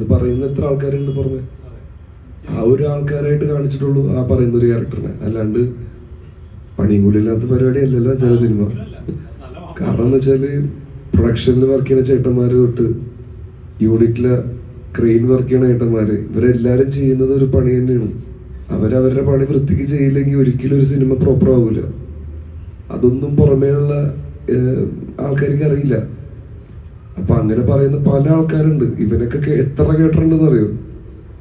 അത് പറയുന്ന എത്ര ആൾക്കാരുണ്ട് പുറമെ? ആ ഒരു ആൾക്കാരായിട്ട് കാണിച്ചിട്ടുള്ളൂ ആ പറയുന്ന ഒരു ക്യാരക്ടറിനെ അല്ലാണ്ട് പണിയും കൂടി ഇല്ലാത്ത പരിപാടി അല്ലല്ലോ ചില സിനിമ കാരണം എന്ന് വെച്ചാൽ പ്രൊഡക്ഷനിൽ വർക്ക് ചെയ്യുന്ന ചേട്ടന്മാര് തൊട്ട് യൂണിറ്റിലെ ക്രെയിൻ വർക്ക് ചെയ്യണ ചേട്ടന്മാര് ഇവരെല്ലാരും ചെയ്യുന്നത് ഒരു പണി തന്നെയാണ്. അവരവരുടെ പണി വൃത്തിക്ക് ചെയ്യില്ലെങ്കിൽ ഒരിക്കലും ഒരു സിനിമ പ്രോപ്പർ ആവൂല. അതൊന്നും പുറമേയുള്ള ആൾക്കാർക്ക് അറിയില്ല. അപ്പൊ അങ്ങനെ പറയുന്ന പല ആൾക്കാരുണ്ട്. ഇവനൊക്കെ എത്ര കേട്ടിട്ടുണ്ടെന്ന് അറിയോ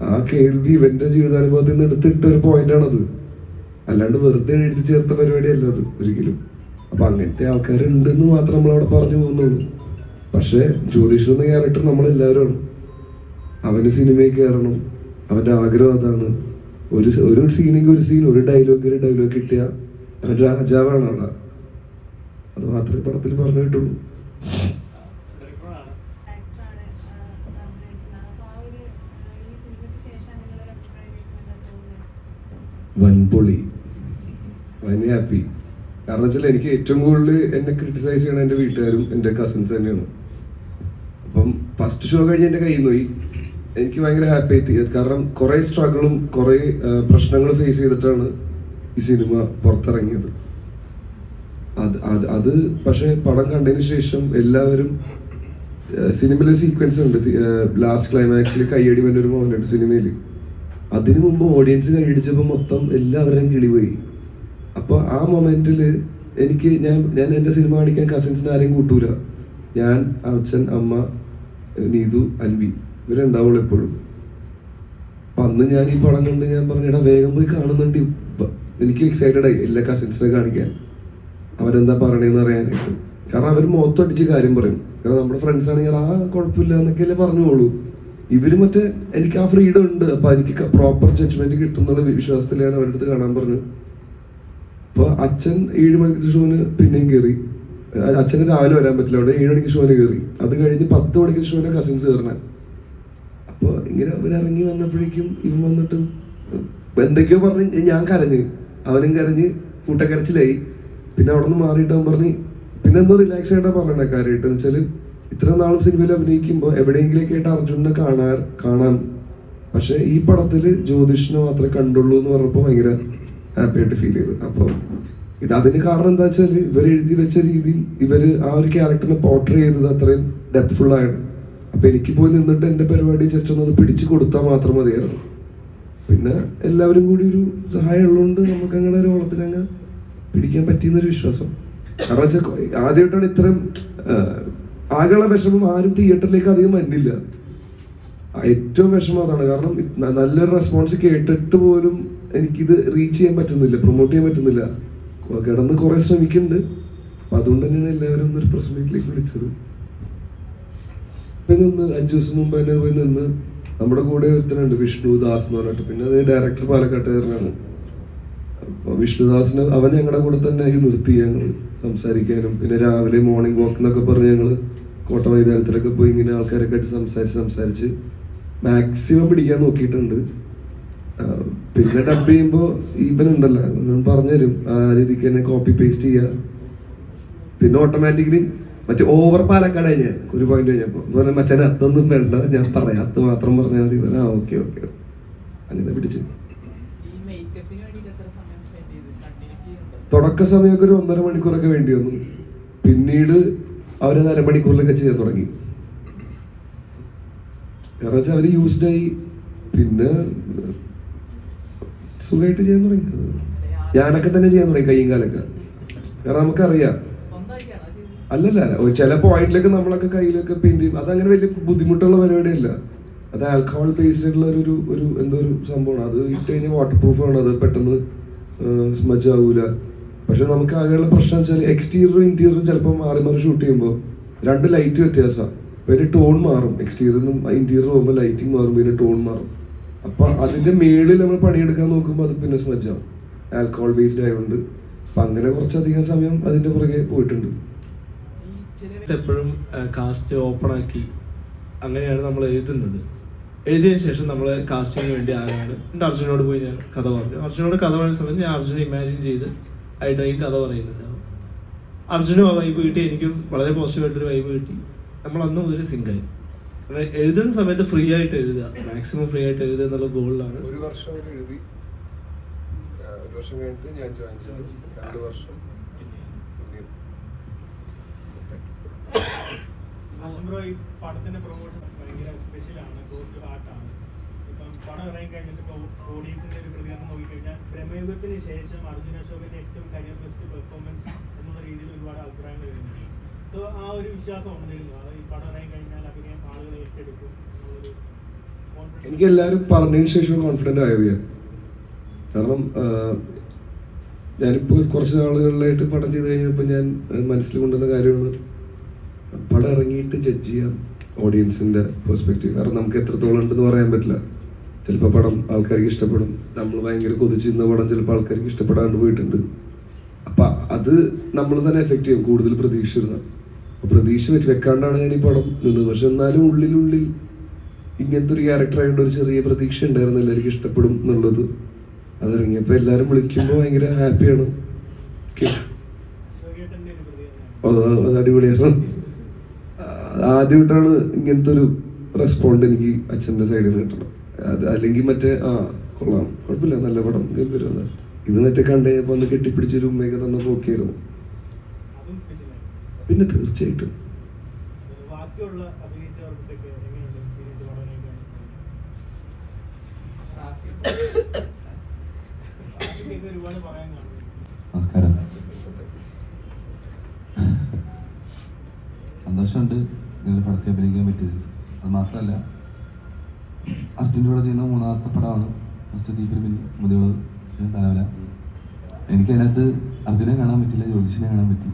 ആ കേൾവി ഇവന്റെ ജീവിതാനുഭവത്തിൽ നിന്ന് എടുത്തിട്ട ഒരു പോയിന്റ് ആണത്. അല്ലാണ്ട് വെറുതെ എഴുതി ചേർത്ത പരിപാടിയല്ല അത് ഒരിക്കലും. അപ്പൊ അങ്ങനത്തെ ആൾക്കാരുണ്ടെന്ന് മാത്രം നമ്മൾ അവിടെ പറഞ്ഞു പോകുന്നുള്ളൂ. പക്ഷെ ജ്യോതിഷ് എന്ന ക്യാരക്ടർ നമ്മളെല്ലാവരുമാണ് അവന് സിനിമയിൽ കയറണം അവന്റെ ആഗ്രഹം അതാണ്. ഒരു ഒരു സീനെങ്കിൽ ഒരു സീൻ ഒരു ഡയലോഗ് ഒരു ഡയലോഗ് കിട്ടിയ അവൻ രാജാവാണ് അവിടെ. അത് മാത്രമേ പടത്തിൽ പറഞ്ഞു കിട്ടുള്ളൂ ആക്ടറാണ് അഭിനയിക്കുന്നത് അപ്പോൾ ആ ഒരു ഈ സിനിമയ്ക്ക് ശേഷം നിങ്ങളൊരു അഭിപ്രായം എന്താ തോന്നുന്നത് വൻപൊളി ഭയങ്കര ഹാപ്പി കാരണം വെച്ചാൽ എനിക്ക് ഏറ്റവും കൂടുതൽ എന്നെ ക്രിട്ടിസൈസ് ചെയ്യണ എന്റെ വീട്ടുകാരും എന്റെ കസിൻസ് തന്നെയാണ്. അപ്പം ഫസ്റ്റ് ഷോ കഴിഞ്ഞ് എന്റെ കയ്യിൽ പോയി എനിക്ക് ഭയങ്കര ഹാപ്പി ആയി. കാരണം കുറേ സ്ട്രഗിളും കുറേ പ്രശ്നങ്ങൾ ഫേസ് ചെയ്തിട്ടാണ് ഈ സിനിമ പുറത്തിറങ്ങിയത്. അത് അത് അത് പക്ഷേ പടം കണ്ടതിന് ശേഷം എല്ലാവരും സിനിമയിലെ സീക്വൻസ് ഉണ്ട്. ലാസ്റ്റ് ക്ലൈമാക്സിൽ കയ്യടി വേണ്ട ഒരു മോഹൻ ഉണ്ട് സിനിമയിൽ അതിനു മുമ്പ് ഓഡിയൻസ് കൈയടിച്ചപ്പോൾ മൊത്തം എല്ലാവരുടെയും കിളി പോയി അപ്പോൾ ആ മൊമെന്റിൽ എനിക്ക് ഞാൻ ഞാൻ എന്റെ സിനിമ കാണിക്കാൻ കസിൻസിനെ ആരെയും കൂട്ടൂല. ഞാൻ അച്ഛൻ അമ്മ നീതു അൻവി ഇവരുണ്ടാവുള്ളൂ എപ്പോഴും. അപ്പൊ അന്ന് ഞാൻ ഈ പടം കണ്ട് ഞാൻ പറഞ്ഞിടാ വേഗം പോയി കാണുന്നുണ്ട്. എനിക്ക് എക്സൈറ്റഡ് ആയി എല്ലാ കസിൻസിനെ കാണിക്കാൻ. അവരെന്താ പറയണേന്ന് അറിയാനായിട്ട്. കാരണം അവർ മൊത്തടിച്ച് കാര്യം പറയും. കാരണം നമ്മുടെ ഫ്രണ്ട്സ് ആണെങ്കിൽ ആ കുഴപ്പമില്ല എന്നൊക്കെയല്ലേ പറഞ്ഞോളൂ. ഇവർ മറ്റേ എനിക്ക് ആ ഫ്രീഡം ഉണ്ട്. അപ്പൊ എനിക്ക് പ്രോപ്പർ ജഡ്ജ്മെന്റ് കിട്ടുന്നുള്ള വിശ്വാസത്തിൽ ഞാൻ അവരുടെ അടുത്ത് കാണാൻ പറഞ്ഞു. അപ്പൊ അച്ഛൻ ഏഴ് മണിക്ക് ഷോന് പിന്നെയും കയറി അച്ഛന് രാവിലെ വരാൻ പറ്റില്ല. അവിടെ ഏഴ് മണിക്ക് ഷോന് കയറി അത് കഴിഞ്ഞ് പത്ത് മണിക്ക് ഷോന് കസിൻസ് കയറണേ അപ്പൊ ഇങ്ങനെ ഇറങ്ങി വന്നപ്പോഴേക്കും ഇവൻ വന്നിട്ട് എന്തൊക്കെയോ പറഞ്ഞ് ഞാൻ കരഞ്ഞ്. അവനും കരഞ്ഞ് കൂട്ടക്കരച്ചിലായി പിന്നെ അവിടെ നിന്ന് മാറിയിട്ട് അവൻ പറഞ്ഞ് പിന്നെ എന്തോ റിലാക്സ് ആയിട്ടാ പറയണേ കാര്യമായിട്ട്. എന്ന് വെച്ചാൽ ഇത്ര നാളും സിനിമയിൽ അഭിനയിക്കുമ്പോൾ എവിടെയെങ്കിലൊക്കെ ആയിട്ട് അർജുനെ കാണാൻ കാണാം. പക്ഷെ ഈ പടത്തിൽ ജ്യോതിഷിനെ മാത്രമേ കണ്ടുള്ളൂ എന്ന് പറഞ്ഞപ്പോൾ ഭയങ്കര ഹാപ്പി ആയിട്ട് ഫീൽ ചെയ്തു. അപ്പോൾ ഇത് അതിന് കാരണം എന്താ വെച്ചാൽ ഇവർ എഴുതി വെച്ച രീതിയിൽ ഇവർ ആ ഒരു ക്യാരക്ടറിനെ പോർട്രേ ചെയ്തത് അത്രയും ഡെപ്ത്ഫുൾ ആണ്. അപ്പൊ എനിക്ക് പോയി നിന്നിട്ട് എന്റെ പരിപാടി ജസ്റ്റ് ഒന്ന് പിടിച്ചു കൊടുത്താൽ മാത്രം മതിയായിരുന്നു. പിന്നെ എല്ലാവരും കൂടി ഒരു സഹായം ഉള്ളതുകൊണ്ട് നമുക്ക് അങ്ങനെ ഒരു ഓളത്തിനങ്ങ് പിടിക്കാൻ പറ്റിയെന്നൊരു വിശ്വാസം. കാരണം വെച്ചാൽ ആദ്യമായിട്ടാണ് ഇത്രയും ആകെയുള്ള വിഷമം ആരും തിയേറ്ററിലേക്ക് അധികം വരുന്നില്ല ഏറ്റവും വിഷമം അതാണ്. കാരണം നല്ലൊരു റെസ്പോൺസ് കേട്ടിട്ട് പോലും എനിക്കിത് റീച്ച് ചെയ്യാൻ പറ്റുന്നില്ല പ്രൊമോട്ട് ചെയ്യാൻ പറ്റുന്നില്ല. കിടന്ന് കുറെ ശ്രമിക്കുന്നുണ്ട്. അപ്പൊ അതുകൊണ്ട് തന്നെയാണ് എല്ലാവരും ഒന്നൊരു പ്രസ് വിളിച്ചത്. പോയി നിന്ന് അഞ്ചു ദിവസം മുമ്പ് തന്നെ പോയി നിന്ന് നമ്മുടെ കൂടെ ഒരുത്തനുണ്ട് വിഷ്ണു ദാസ് എന്ന് പറഞ്ഞിട്ട്. പിന്നെ അത് ഡയറക്ടർ പാലക്കാട്ടുകാരനാണ്. വിഷ്ണുദാസിന് അവൻ ഞങ്ങളുടെ കൂടെ തന്നെ ആയി നിർത്തി ഞങ്ങൾ സംസാരിക്കാനും. പിന്നെ രാവിലെ മോർണിംഗ് വാക്ക് എന്നൊക്കെ പറഞ്ഞ് ഞങ്ങൾ കോട്ട മൈതാനത്തിലൊക്കെ പോയി ഇങ്ങനെ ആൾക്കാരൊക്കെ ആയിട്ട് സംസാരിച്ച് സംസാരിച്ച് മാക്സിമം പിടിക്കാൻ നോക്കിയിട്ടുണ്ട്. പിന്നെ ഡബ് ചെയ്യുമ്പോൾ ഇവനുണ്ടല്ലോ ഇവൻ പറഞ്ഞുതരും. ആ രീതിക്ക് തന്നെ കോപ്പി പേസ്റ്റ് ചെയ്യുക പിന്നെ ഓട്ടോമാറ്റിക്കലി മറ്റേ ഓവർ പാലക്കാട് ഞാൻ ഒരു പോയിന്റ് കഴിഞ്ഞപ്പോ. എന്ന് പറഞ്ഞാൽ മച്ചാൻ അത്തൊന്നും വേണ്ട. ഞാൻ പറയാം. അത് മാത്രം പറഞ്ഞാൽ മതി. ആ ഓക്കെ ഓക്കെ അങ്ങനെ പിടിച്ചു. തുടക്ക സമയമൊക്കെ ഒരു ഒന്നര മണിക്കൂറൊക്കെ വേണ്ടി വന്നു. പിന്നീട് അവരത് അരമണിക്കൂറിലൊക്കെ ചെയ്യാൻ തുടങ്ങി. കാരണം വെച്ചാൽ അവർ യൂസ്ഡായി പിന്നെ സുഖമായിട്ട് ചെയ്യാൻ തുടങ്ങി. ഞാനൊക്കെ തന്നെ ചെയ്യാൻ തുടങ്ങി കയ്യും കാലൊക്കെ. കാരണം നമുക്കറിയാം. അല്ലല്ല ചില പോയിന്റിലൊക്കെ നമ്മളൊക്കെ കയ്യിലൊക്കെ പെയിന്റ് ചെയ്യും. അതങ്ങനെ വലിയ ബുദ്ധിമുട്ടുള്ള പരിപാടിയല്ല. അത് ആൽക്കഹോൾ ബേസ്ഡ് ആയിട്ടുള്ള ഒരു ഒരു എന്തോ ഒരു സംഭവമാണ്. അത് ഇട്ട് കഴിഞ്ഞാൽ വാട്ടർ പ്രൂഫ് ആണ്. അത് പെട്ടെന്ന് സ്മജ് ആവൂല. പക്ഷെ നമുക്ക് ആകെയുള്ള പ്രശ്നം വെച്ചാൽ എക്സ്റ്റീരിയറും ഇന്റീരിയറും ചിലപ്പോൾ മാറി മാറി ഷൂട്ട് ചെയ്യുമ്പോൾ രണ്ട് ലൈറ്റ് വ്യത്യാസമാണ് പിന്നെ ടോൺ മാറും. എക്സ്റ്റീരിയറിനും ഇന്റീരിയർ പോകുമ്പോൾ ലൈറ്റിംഗ് മാറും. പിന്നെ ടോൺ മാറും. അപ്പൊ അതിന്റെ മേളിൽ നമ്മൾ പണിയെടുക്കാൻ നോക്കുമ്പോൾ അത് പിന്നെ സ്മജ് ആവും ആൽക്കഹോൾ ബേസ്ഡ് ആയതുകൊണ്ട്. അപ്പൊ അങ്ങനെ കുറച്ചധികം സമയം അതിന്റെ പുറകെ പോയിട്ടുണ്ട്. എപ്പോഴും കാസ്റ്റ് ഓപ്പൺ ആക്കി അങ്ങനെയാണ് നമ്മൾ എഴുതുന്നത്. എഴുതിയതിന് ശേഷം നമ്മൾ കാസ്റ്റിങ്ങിന് വേണ്ടി ആരാണ്? എന്റെ അർജുനോട് പോയി ഞാൻ കഥ പറഞ്ഞു. അർജുനോട് കഥ പറയുന്ന സമയത്ത് ഞാൻ അർജുനെ ഇമാജിൻ ചെയ്ത് ആയിട്ടായിരിക്കും കഥ പറയുന്നുണ്ടാവും അർജുനും ആ വൈബ് കിട്ടി എനിക്കും വളരെ പോസിറ്റീവായിട്ടൊരു വൈബ് കിട്ടി. നമ്മൾ അന്ന് മുതൽ അങ്ങനെ എഴുതുന്ന സമയത്ത് ഫ്രീ ആയിട്ട് എഴുതുക. മാക്സിമം ഫ്രീ ആയിട്ട് എഴുതുക എന്നുള്ള ഗോളിലാണ് ഒരു വർഷം ഒരു എഴുതി ഒരു വർഷം കഴിഞ്ഞിട്ട് ഞാൻ ജോയിൻ ചെയ്തു. രണ്ട് വർഷം. ഈ പടത്തിന്റെ പ്രൊമോഷൻ ഭയങ്കര സ്പെഷ്യലാണ് ക്ലോസ് ടു ഹാർട്ടാണ് ഇപ്പം പടം ഇറങ്ങി കഴിഞ്ഞിട്ട് ഇപ്പോൾ ഓഡിയൻസിന്റെ ഒരു പ്രതികരണം നോക്കിക്കഴിഞ്ഞാൽ ബ്രഹ്മയുഗത്തിന് ശേഷം അർജുന അശോകന്റെ ഏറ്റവും കരിയർ ബെസ്റ്റ് പെർഫോമൻസ് എന്നുള്ള രീതിയിൽ ഒരുപാട് അഭിപ്രായങ്ങൾ വരുന്നുണ്ട്. ആ ഒരു വിശ്വാസം ഉണ്ടായിരുന്നു ഈ പടം ഇറങ്ങി കഴിഞ്ഞാൽ അതിനെ ആളുകൾ ഏറ്റെടുക്കും എനിക്ക് എല്ലാവരും പറഞ്ഞതിന് ശേഷം കോൺഫിഡന്റ് ആയത് ഞാൻ. കാരണം ഞാനിപ്പോൾ കുറച്ച് നാളുകളിലായിട്ട് പടം ചെയ്ത് കഴിഞ്ഞപ്പോൾ ഞാൻ മനസ്സിൽ കൊണ്ടുവന്ന കാര്യമാണ് പടം ഇറങ്ങിയിട്ട് ജഡ്ജ് ചെയ്യാം ഓഡിയൻസിന്റെ പെർസ്പെക്റ്റീവ് കാരണം നമുക്ക് എത്രത്തോളം ഉണ്ടെന്ന് പറയാൻ പറ്റില്ല. ചിലപ്പോൾ പടം ആൾക്കാർക്ക് ഇഷ്ടപ്പെടും. നമ്മൾ ഭയങ്കര കൊതിച്ചിരുന്ന പടം ചിലപ്പോൾ ആൾക്കാർക്ക് ഇഷ്ടപ്പെടാണ്ട് പോയിട്ടുണ്ട്. അപ്പം അത് നമ്മൾ തന്നെ എഫക്റ്റ് ചെയ്യും കൂടുതൽ പ്രതീക്ഷ ഇരുന്ന അപ്പോൾ പ്രതീക്ഷ വെച്ച് വെക്കാണ്ടാണ് ഞാൻ ഈ പടം നിന്നത്. പക്ഷെ എന്നാലും ഉള്ളിലുള്ളിൽ ഇങ്ങനത്തെ ഒരു ക്യാരക്ടർ ഒരു ചെറിയ പ്രതീക്ഷ ഉണ്ടായിരുന്നു എല്ലാവർക്കും ഇഷ്ടപ്പെടും എന്നുള്ളത്. അതിറങ്ങിയപ്പോൾ എല്ലാവരും വിളിക്കുമ്പോൾ ഭയങ്കര ഹാപ്പിയാണ്. അത് അടിപൊളിയായിരുന്നു. ആദ്യമായിട്ടാണ് ഇങ്ങനത്തെ ഒരു റെസ്പോണ്ട് എനിക്ക് അച്ഛന്റെ സൈഡിൽ നിന്ന് കിട്ടണം അത് അല്ലെങ്കിൽ മറ്റേ ആ കൊള്ളാം. കുഴപ്പമില്ല നല്ല പടം. ഗംഭീരം. ഇത് മറ്റേ കണ്ടു കഴിഞ്ഞപ്പോൾ ഒന്ന് കെട്ടിപ്പിടിച്ചൊരു ഉമ്മയൊക്കെ തന്നെ സ്പെഷ്യലാണ് പിന്നെ തീർച്ചയായിട്ടും. നമസ്കാരം. സന്തോഷമുണ്ട് നിങ്ങൾ പടത്തിൽ അഭിനയിക്കാൻ പറ്റിയത്. അത് മാത്രമല്ല അർജുന്റെ കൂടെ ചെയ്യുന്ന മൂന്നാമത്തെ പടമാണ് ഫസ്റ്റ് ദീപിന് പിന്നെ സ്മൃതികൾ തലവല. എനിക്കതിനകത്ത് അർജുനെ കാണാൻ പറ്റില്ല ജ്യോതിഷിനെ കാണാൻ പറ്റി.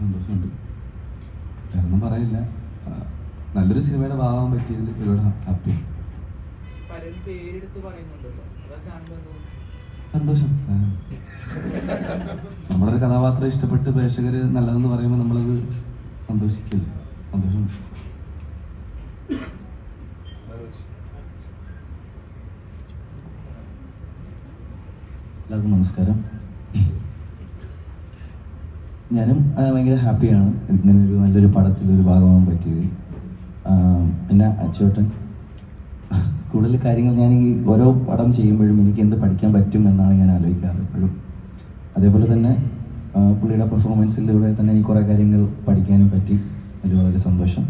സന്തോഷമുണ്ട്. വേറൊന്നും പറയില്ല. നല്ലൊരു സിനിമയുടെ ഭാഗമാകാൻ പറ്റിയതിൽ ഒരുപാട് ഹാപ്പി. സന്തോഷം. നമ്മളൊരു കഥാപാത്രം ഇഷ്ടപ്പെട്ട് പ്രേക്ഷകർ നല്ലതെന്ന് പറയുമ്പോൾ നമ്മളത് സന്തോഷിക്കില്ല? സന്തോഷം. എല്ലാവർക്കും നമസ്കാരം. ഞാനും ഭയങ്കര ഹാപ്പിയാണ്. ഇങ്ങനെ ഒരു നല്ലൊരു പടത്തിൽ ഒരു ഭാഗമാകാൻ പറ്റിയത് പിന്നെ അച്ചോട്ടൻ കൂടുതൽ കാര്യങ്ങൾ ഞാൻ ഈ ഓരോ പടം ചെയ്യുമ്പോഴും എനിക്ക് എന്ത് പഠിക്കാൻ പറ്റും എന്നാണ് ഞാൻ ആലോചിക്കാറ് എപ്പോഴും. അതേപോലെ തന്നെ പുള്ളിയുടെ പെർഫോമൻസിലൂടെ തന്നെ എനിക്ക് കുറേ കാര്യങ്ങൾ പഠിക്കാനും പറ്റി. അതിൽ വളരെ സന്തോഷം.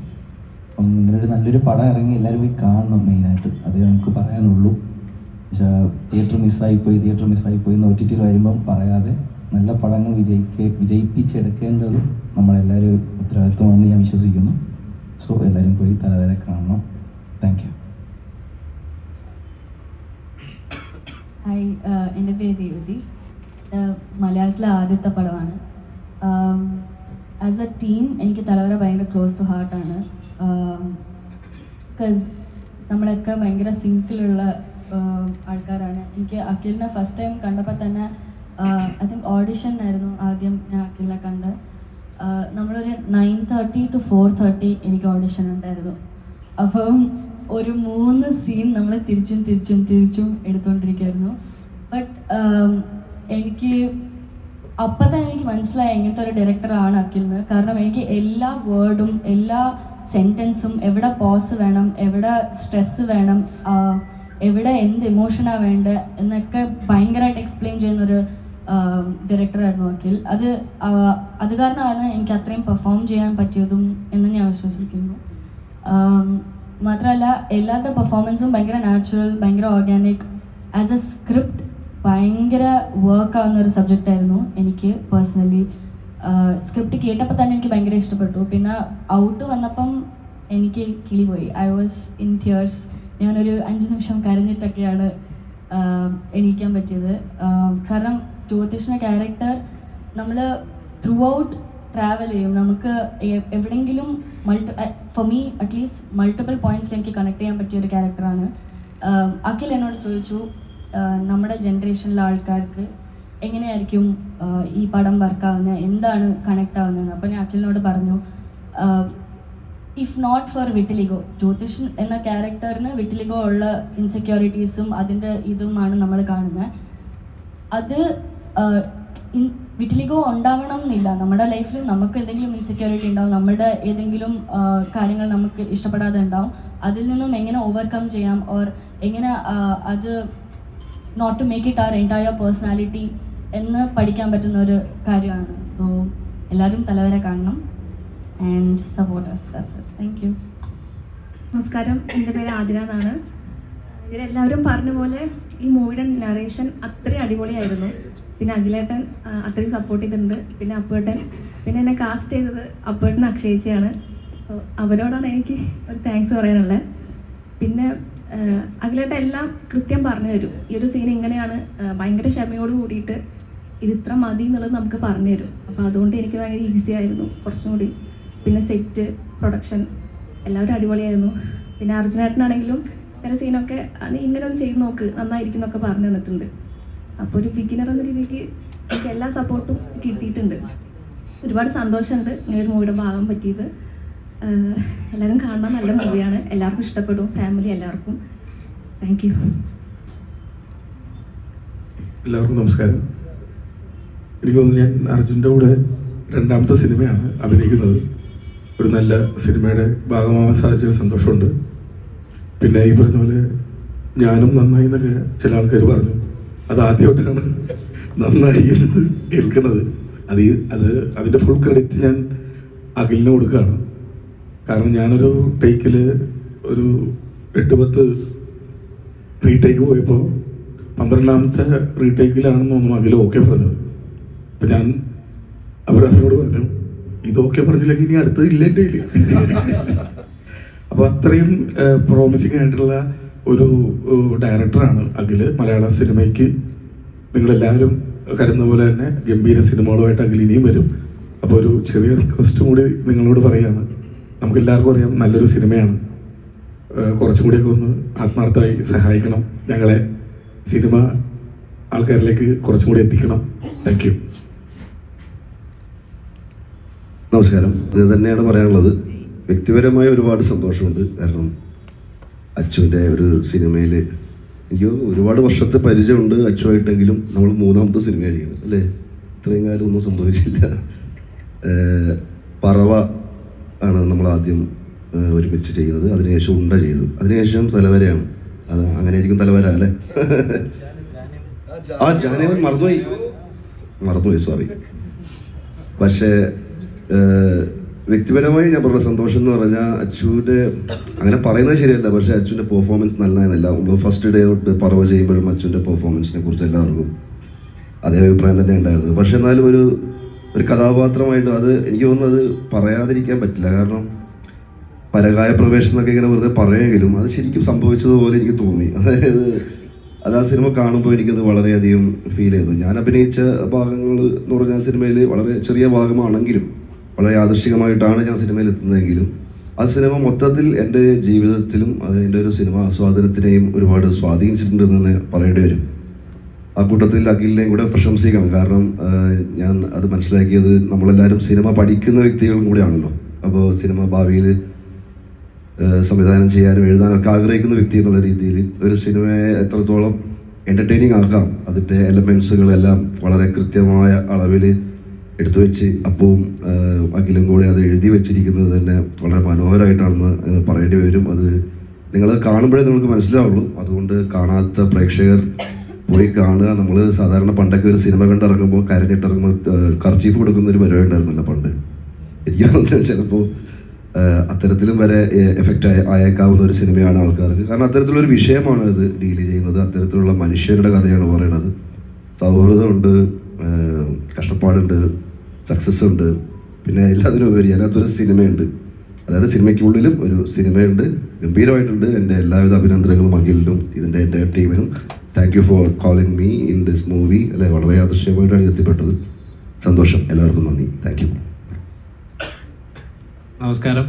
അപ്പം ഒരു നല്ലൊരു പടം ഇറങ്ങി എല്ലാവരും പോയി കാണണം മെയിനായിട്ട്. അതേ നമുക്ക് പറയാനുള്ളൂ. തിയേറ്റർ മിസ്സായിപ്പോയി തിയേറ്റർ മിസ്സായിപ്പോയി എന്ന് ഒ ടി ടിയിൽ വരുമ്പം പറയാതെ നല്ല പടങ്ങൾ വിജയിക്ക വിജയിപ്പിച്ചെടുക്കേണ്ടത് നമ്മളെല്ലാവരും ഉത്തരവാദിത്വമാണെന്ന് ഞാൻ വിശ്വസിക്കുന്നു. സോ എല്ലാവരും പോയി തലവരെ കാണണം. താങ്ക് യു ഹായ് എന്റെ പേര് ആഹ് മലയാളത്തിലെ ആദ്യത്തെ പടമാണ്. ആസ് എ ടീം എനിക്ക് തലവര ഭയങ്കര ക്ലോസ് ടു ഹാർട്ടാണ് ബിക്കോസ് നമ്മളൊക്കെ ഭയങ്കര സിങ്കിലുള്ള ആൾക്കാരാണ്. എനിക്ക് അഖിലിനെ ഫസ്റ്റ് ടൈം കണ്ടപ്പോൾ തന്നെ ഐ തിങ്ക് ഓഡിഷൻ ആയിരുന്നു ആദ്യം ഞാൻ അഖില കണ്ട്. നമ്മളൊരു nine thirty two four thirty എനിക്ക് ഓഡിഷൻ ഉണ്ടായിരുന്നു. അപ്പം ഒരു മൂന്ന് സീൻ നമ്മൾ തിരിച്ചും തിരിച്ചും തിരിച്ചും എടുത്തുകൊണ്ടിരിക്കുകയായിരുന്നു ബട്ട് എനിക്ക് അപ്പം തന്നെ എനിക്ക് മനസ്സിലായി എങ്ങനത്തെ ഒരു ഡയറക്ടറാണ് അഖിൽ കാരണം എനിക്ക് എല്ലാ വേർഡും എല്ലാ സെന്റൻസും എവിടെ പോസ് വേണം എവിടെ സ്ട്രെസ് വേണം എവിടെ എന്ത് ഇമോഷനാണ് വേണ്ടത് എന്നൊക്കെ ഭയങ്കരമായിട്ട് എക്സ്പ്ലെയിൻ ചെയ്യുന്നൊരു ഡയറക്ടറായിരുന്നു അഖിൽ അത് അത് കാരണമാണ് എനിക്ക് അത്രയും പെർഫോം ചെയ്യാൻ പറ്റിയതും എന്ന് ഞാൻ വിശ്വസിക്കുന്നു. മാത്രമല്ല എല്ലാവരുടെ പെർഫോമൻസും ഭയങ്കര നാച്ചുറൽ ഭയങ്കര ഓർഗാനിക് ആസ് എ സ്ക്രിപ്റ്റ് ഭയങ്കര വർക്ക് ആവുന്ന ഒരു സബ്ജക്റ്റ് ആയിരുന്നു എനിക്ക് പേഴ്സണലി സ്ക്രിപ്റ്റ് കേട്ടപ്പോൾ തന്നെ എനിക്ക് ഭയങ്കര ഇഷ്ടപ്പെട്ടു. പിന്നെ ഔട്ട് വന്നപ്പം എനിക്ക് കിളി പോയി ഐ വാസ് ഇൻ ടിയേഴ്സ് ഞാനൊരു അഞ്ച് നിമിഷം കരഞ്ഞിട്ടൊക്കെയാണ് എണീക്കാൻ പറ്റിയത്. കാരണം ജ്യോതിഷിന്റെ ക്യാരക്ടർ നമ്മൾ ത്രൂ ഔട്ട് ട്രാവൽ ചെയ്യും. നമുക്ക് എവിടെയെങ്കിലും multi for me at least multiple points എനിക്ക് കണക്ട് ചെയ്യാൻ പറ്റിയ ഒരു ക്യാരക്ടറാണ് അഖിൽ എന്നോട് ചോദിച്ചു നമ്മുടെ ജനറേഷനിലെ ആൾക്കാർക്ക് എങ്ങനെയായിരിക്കും ഈ പടം വർക്കാവുന്നത് എന്താണ് കണക്ട് ആവുന്നത് അപ്പോൾ ഞാൻ അഖിലിനോട് പറഞ്ഞു if not for vitiligo Jyothishan എന്ന ക്യാരക്ടറിന് വിട്ടിലിഗോ ഉള്ള ഇൻസെക്യൂരിറ്റീസും അതിന്റെ ഇതുമാണ് നമ്മൾ കാണുന്നത് അത് വിട്ടിലിഗോ ഉണ്ടാവണം എന്നില്ല നമ്മുടെ ലൈഫിൽ നമുക്ക് എന്തെങ്കിലും ഇൻസെക്യൂരിറ്റി ഉണ്ടാവും നമ്മുടെ ഏതെങ്കിലും കാര്യങ്ങൾ നമുക്ക് ഇഷ്ടപ്പെടാതെ ഉണ്ടാവും. അതിൽ നിന്നും എങ്ങനെ ഓവർകം ചെയ്യാം? ഓർ എങ്ങനെ അത് not to make it your entire personality എന്ന് പഠിക്കാൻ പറ്റുന്ന ഒരു കാര്യമാണ്. സോ എല്ലാവരും തലവരെ കാണണം. And supporters that's it thank you നമസ്കാരം. എന്റെ പേര് ആതിര എന്നാണ്. ഇവരെല്ലാവരും പറഞ്ഞ പോലെ ഈ മൂവിയുടെ നറേഷൻ അത്രയും അടിപൊളിയായിരുന്നു. പിന്നെ അഖിലേട്ടൻ അത്രയും സപ്പോർട്ട് ചെയ്തിട്ടുണ്ട്. പിന്നെ അപ്പേട്ടൻ പിന്നെ എന്നെ കാസ്റ്റ് ചെയ്തത് അപ്പേട്ടൻ അക്ഷയിച്ചയാണ് അവരോടാണ് എനിക്ക് ഒരു താങ്ക്സ് പറയാനുള്ളത് പിന്നെ അഖിലേട്ടൻ എല്ലാം കൃത്യം പറഞ്ഞു തരും. ഈ ഒരു സീൻ ഇങ്ങനെയാണ്. ഭയങ്കര ക്ഷമയോട് കൂടിയിട്ട് ഇത് ഇത്ര മതി എന്നുള്ളത് നമുക്ക് പറഞ്ഞു തരും. അപ്പോൾ അതുകൊണ്ട് എനിക്ക് ഭയങ്കര ഈസി ആയിരുന്നു കുറച്ചും കൂടി. പിന്നെ സെറ്റ് പ്രൊഡക്ഷൻ എല്ലാവരും അടിപൊളിയായിരുന്നു. പിന്നെ അർജുനേട്ടനാണെങ്കിലും ചില സീനൊക്കെ "ആ, നീ ഇങ്ങനെ ഒന്ന് ചെയ്ത് നോക്ക്. നന്നായിരിക്കും എന്നൊക്കെ പറഞ്ഞു തന്നിട്ടുണ്ട്. അപ്പോൾ ഒരു ബിഗിനർ എന്ന രീതിക്ക് എനിക്ക് എല്ലാ സപ്പോർട്ടും കിട്ടിയിട്ടുണ്ട്. ഒരുപാട് സന്തോഷമുണ്ട് ഇങ്ങനെ ഒരു മൂവിയുടെ ഭാഗം പറ്റിയത്. എല്ലാവരും കാണാൻ നല്ല മൂവിയാണ് എല്ലാവർക്കും ഇഷ്ടപ്പെടും. ഫാമിലി എല്ലാവർക്കും. താങ്ക് യു എല്ലാവർക്കും നമസ്കാരം. എനിക്ക് തോന്നുന്നു ഞാൻ അർജുന്റെ കൂടെ രണ്ടാമത്തെ സിനിമയാണ് അഭിനയിക്കുന്നത്. ഒരു നല്ല സിനിമയുടെ ഭാഗമാവാൻ സാധിച്ചതിൽ സന്തോഷമുണ്ട്. പിന്നെ ഈ പറഞ്ഞ പോലെ ഞാനും നന്നായി എന്നൊക്കെ ചില ആൾക്കാർ പറഞ്ഞു. അത് ആദ്യമായിട്ടാണ് നന്നായി കേൾക്കുന്നത്. അത് അത് അതിന്റെ ഫുൾ ക്രെഡിറ്റ് ഞാൻ അഖിലിന് കൊടുക്കുകയാണ്. കാരണം ഞാനൊരു ടേക്കിൽ ഒരു എട്ട് പത്ത് റീടേക്ക് പോയപ്പോൾ പന്ത്രണ്ടാമത്തെ റീടേക്കിലാണെന്ന് തോന്നുന്നു അഖിൽ ഓക്കെ പറഞ്ഞത്. അപ്പം ഞാൻ അവരവരോട് പറഞ്ഞു ഇത് ഓക്കെ പറഞ്ഞില്ലെങ്കിൽ ഇനി അടുത്തത് ഇല്ല കയ്യിൽ അപ്പോൾ അത്രയും പ്രോമിസിങ് ആയിട്ടുള്ള ഒരു ഡയറക്ടറാണ് അഖിൽ മലയാള സിനിമയ്ക്ക് നിങ്ങളെല്ലാവരും കരുതുന്ന പോലെ തന്നെ ഗംഭീര സിനിമകളുമായിട്ട് അഖിൽ ഇനിയും വരും. അപ്പോൾ ഒരു ചെറിയ റിക്വസ്റ്റ് കൂടി നിങ്ങളോട് പറയാണ്. നമുക്ക് എല്ലാവർക്കും അറിയാം നല്ലൊരു സിനിമയാണ്. കുറച്ചും കൂടിയൊക്കെ ഒന്ന് ആത്മാർത്ഥമായി സഹായിക്കണം. ഞങ്ങളെ സിനിമ ആൾക്കാരിലേക്ക് കുറച്ചും കൂടി എത്തിക്കണം. താങ്ക് യു നമസ്കാരം. ഇത് തന്നെയാണ് പറയാനുള്ളത്. വ്യക്തിപരമായ ഒരുപാട് സന്തോഷമുണ്ട്. കാരണം അച്ചുവിന്റെ ഒരു സിനിമയിൽ എനിക്ക് ഒരുപാട് വർഷത്തെ പരിചയമുണ്ട് അച്ചുവായിട്ടെങ്കിലും നമ്മൾ മൂന്നാമത്തെ സിനിമ കഴിക്കുന്നത് അല്ലേ? ഇത്രയും കാലം ഒന്നും സംഭവിച്ചില്ല. പറവ ആണ് നമ്മൾ ആദ്യം ഒരുമിച്ച് ചെയ്യുന്നത്. അതിനുശേഷം ഉണ്ട ചെയ്തു. അതിനുശേഷം തലവരയാണ്. അത് അങ്ങനെ ആയിരിക്കും തലവര അല്ലേ? ആ ജാനേവൻ മറന്നുപോയി. മറന്നുപോയി സോറി പക്ഷേ വ്യക്തിപരമായി ഞാൻ പറഞ്ഞ സന്തോഷം എന്ന് പറഞ്ഞാൽ അച്ചുവിന്റെ അങ്ങനെ പറയുന്നത് ശരിയല്ല പക്ഷേ അച്ചുവിന്റെ പെർഫോമൻസ് നല്ലതെന്നല്ല നമ്മൾ ഫസ്റ്റ് ഡേ തൊട്ട് പറവ് ചെയ്യുമ്പോഴും അച്ചുവിന്റെ പെർഫോമൻസിനെ കുറിച്ച് എല്ലാവർക്കും അതേ അഭിപ്രായം തന്നെ ഉണ്ടായിരുന്നു. പക്ഷെ എന്നാലും ഒരു ഒരു കഥാപാത്രമായിട്ട് അത് എനിക്ക് തോന്നുന്നത് പറയാതിരിക്കാൻ പറ്റില്ല. കാരണം പരകായ പ്രവേശനം എന്നൊക്കെ ഇങ്ങനെ വെറുതെ പറയുമെങ്കിലും അത് ശരിക്കും സംഭവിച്ചതുപോലെ എനിക്ക് തോന്നി. അതായത് അത് ആ സിനിമ കാണുമ്പോൾ എനിക്കത് വളരെയധികം ഫീൽ ചെയ്തു. ഞാൻ അഭിനയിച്ച ഭാഗങ്ങൾ എന്ന് പറഞ്ഞ സിനിമയിൽ വളരെ ചെറിയ ഭാഗമാണെങ്കിലും വളരെ യാദൃശികമായിട്ടാണ് ഞാൻ സിനിമയിൽ എത്തുന്നതെങ്കിലും ആ സിനിമ മൊത്തത്തിൽ എന്റെ ജീവിതത്തിലും അത് എന്റെ ഒരു സിനിമ ആസ്വാദനത്തിനെയും ഒരുപാട് സ്വാധീനിച്ചിട്ടുണ്ടെന്ന് തന്നെ പറയേണ്ടി വരും. ആ കൂട്ടത്തിൽ അഖിലിനെയും കൂടെ പ്രശംസിക്കണം. കാരണം ഞാൻ അത് മനസ്സിലാക്കിയത് നമ്മളെല്ലാവരും സിനിമ പഠിക്കുന്ന വ്യക്തികളും കൂടിയാണല്ലോ. അപ്പോൾ സിനിമ ഭാവിയിൽ സംവിധാനം ചെയ്യാനും എഴുതാനൊക്കെ ആഗ്രഹിക്കുന്ന വ്യക്തി എന്നുള്ള രീതിയിൽ ഒരു സിനിമയെ എത്രത്തോളം എന്റർടൈനിങ് ആക്കാം അതിന്റെ എലമെൻസുകളെല്ലാം വളരെ കൃത്യമായ അളവിൽ എടുത്തു വെച്ച് അപ്പവും അഖിലും കൂടെ അത് എഴുതി വെച്ചിരിക്കുന്നത് തന്നെ വളരെ മനോഹരമായിട്ടാണെന്ന് പറയേണ്ടി വരും. അത് നിങ്ങൾ കാണുമ്പോഴേ നിങ്ങൾക്ക് മനസ്സിലാവുള്ളൂ. അതുകൊണ്ട് കാണാത്ത പ്രേക്ഷകർ പോയി കാണുക. നമ്മൾ സാധാരണ പണ്ടൊക്കെ ഒരു സിനിമ കണ്ടിറങ്ങുമ്പോൾ കരഞ്ഞിട്ടിറങ്ങുമ്പോൾ കർച്ചീഫ് കൊടുക്കുന്ന ഒരു പരിപാടി ഉണ്ടായിരുന്നല്ലോ പണ്ട്. എനിക്ക് തോന്നുന്നത് ചിലപ്പോൾ അത്തരത്തിലും വരെ എഫക്റ്റ് ആയ ആയേക്കാവുന്ന ഒരു സിനിമയാണ് ആൾക്കാർക്ക്. കാരണം അത്തരത്തിലുള്ള ഒരു വിഷയമാണ് ഇത് ഡീൽ ചെയ്യുന്നത്. അത്തരത്തിലുള്ള മനുഷ്യരുടെ കഥയാണ് പറയുന്നത്. സൗഹൃദമുണ്ട് കഷ്ടപ്പാടുണ്ട് സക്സസ് ഉണ്ട് പിന്നെ എല്ലാത്തിനും ഉപരി അതിനകത്തൊരു സിനിമയുണ്ട് അതായത് സിനിമയ്ക്കുള്ളിലും ഒരു സിനിമയുണ്ട് ഗംഭീരമായിട്ടുണ്ട്. എന്റെ എല്ലാവിധ അഭിനന്ദനങ്ങളും അഖിലിനും ഇതിന്റെ എന്റെ ടീമിനും. Thank you for calling me in this movie അല്ലെ വളരെ ആദർശമായിട്ടാണ് ഇത് എത്തിപ്പെട്ടത് സന്തോഷം. എല്ലാവർക്കും നന്ദി. താങ്ക് യു നമസ്കാരം.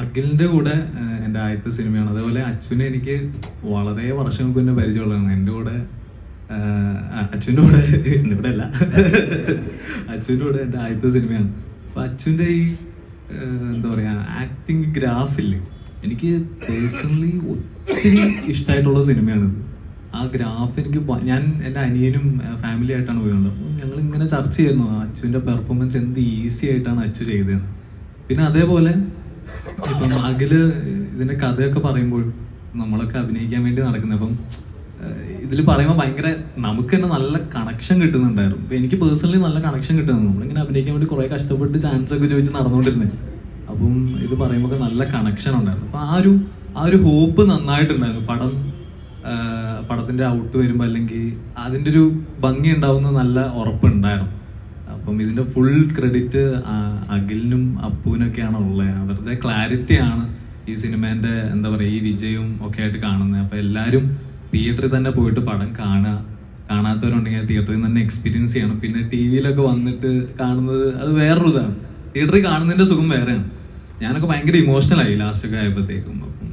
അഖിലിന്റെ കൂടെ എന്റെ ആദ്യത്തെ സിനിമയാണ് അതേപോലെ അച്ഛനെ എനിക്ക് വളരെ വർഷങ്ങൾക്ക് മുന്നേ പരിചയമുള്ളതാണ്. എന്റെ കൂടെ അച്ഛന്റെ കൂടെ എന്റെ കൂടെ അല്ല അച്ഛന്റെ കൂടെ എന്റെ ആദ്യത്തെ സിനിമയാണ്. അപ്പം അച്ഛന്റെ ഈ എന്താ പറയുക ആക്ടിങ് ഗ്രാഫില്ലേ എനിക്ക് പേഴ്സണലി ഒത്തിരി ഇഷ്ടമായിട്ടുള്ള സിനിമയാണിത് ആ ഗ്രാഫ് എനിക്ക് ഞാൻ എന്റെ അനിയനും ഫാമിലി ആയിട്ടാണ് പോയത് അപ്പോൾ ഞങ്ങൾ ഇങ്ങനെ ചർച്ച ചെയ്യുന്നു അച്ചുവിന്റെ പെർഫോമൻസ് എന്ത് ഈസി ആയിട്ടാണ് അച്ചു ചെയ്തതെന്ന്. പിന്നെ അതേപോലെ ഇപ്പം അഖിൽ ഇതിന്റെ കഥയൊക്കെ പറയുമ്പോൾ നമ്മളൊക്കെ അഭിനയിക്കാൻ വേണ്ടി നടക്കുന്നത്. അപ്പം ഇതിൽ പറയുമ്പോൾ ഭയങ്കര നമുക്ക് തന്നെ നല്ല കണക്ഷൻ കിട്ടുന്നുണ്ടായിരുന്നു. അപ്പം എനിക്ക് പേഴ്സണലി നല്ല കണക്ഷൻ കിട്ടുന്നു നമ്മളിങ്ങനെ അഭിനയിക്കാൻ വേണ്ടി കുറേ കഷ്ടപ്പെട്ട് ചാൻസ് ഒക്കെ ചോദിച്ച് നടന്നുകൊണ്ടിരുന്നത് അപ്പം ഇത് പറയുമ്പോൾ നല്ല കണക്ഷൻ ഉണ്ടായിരുന്നു. അപ്പം ആ ഒരു ആ ഒരു ഹോപ്പ് നന്നായിട്ടുണ്ടായിരുന്നു. പടം പടത്തിന്റെ ഔട്ട് വരുമ്പോൾ അല്ലെങ്കിൽ അതിന്റെ ഒരു ഭംഗി ഉണ്ടാവുന്ന നല്ല ഉറപ്പുണ്ടായിരുന്നു. അപ്പം ഇതിന്റെ ഫുൾ ക്രെഡിറ്റ് അഖിലിനും അപ്പുവിനൊക്കെയാണ് ഉള്ളത് അവരുടെ ക്ലാരിറ്റിയാണ് ഈ സിനിമേന്റെ എന്താ പറയുക ഈ വിജയവും ഒക്കെ ആയിട്ട് കാണുന്നത് അപ്പം എല്ലാവരും തിയേറ്ററിൽ തന്നെ പോയിട്ട് പടം കാണുക കാണാത്തവരുണ്ടെങ്കിൽ തിയേറ്ററിൽ തന്നെ എക്സ്പീരിയൻസ് ചെയ്യണം. പിന്നെ ടി വിയിലൊക്കെ വന്നിട്ട് കാണുന്നത് അത് വേറൊരു ഇതാണ്. തിയേറ്ററിൽ കാണുന്നതിന്റെ സുഖം വേറെയാണ്. ഞാനൊക്കെ ഭയങ്കര ഇമോഷണൽ ആയി ലാസ്റ്റ് ഒക്കെ ആയപ്പോഴത്തേക്കും. അപ്പം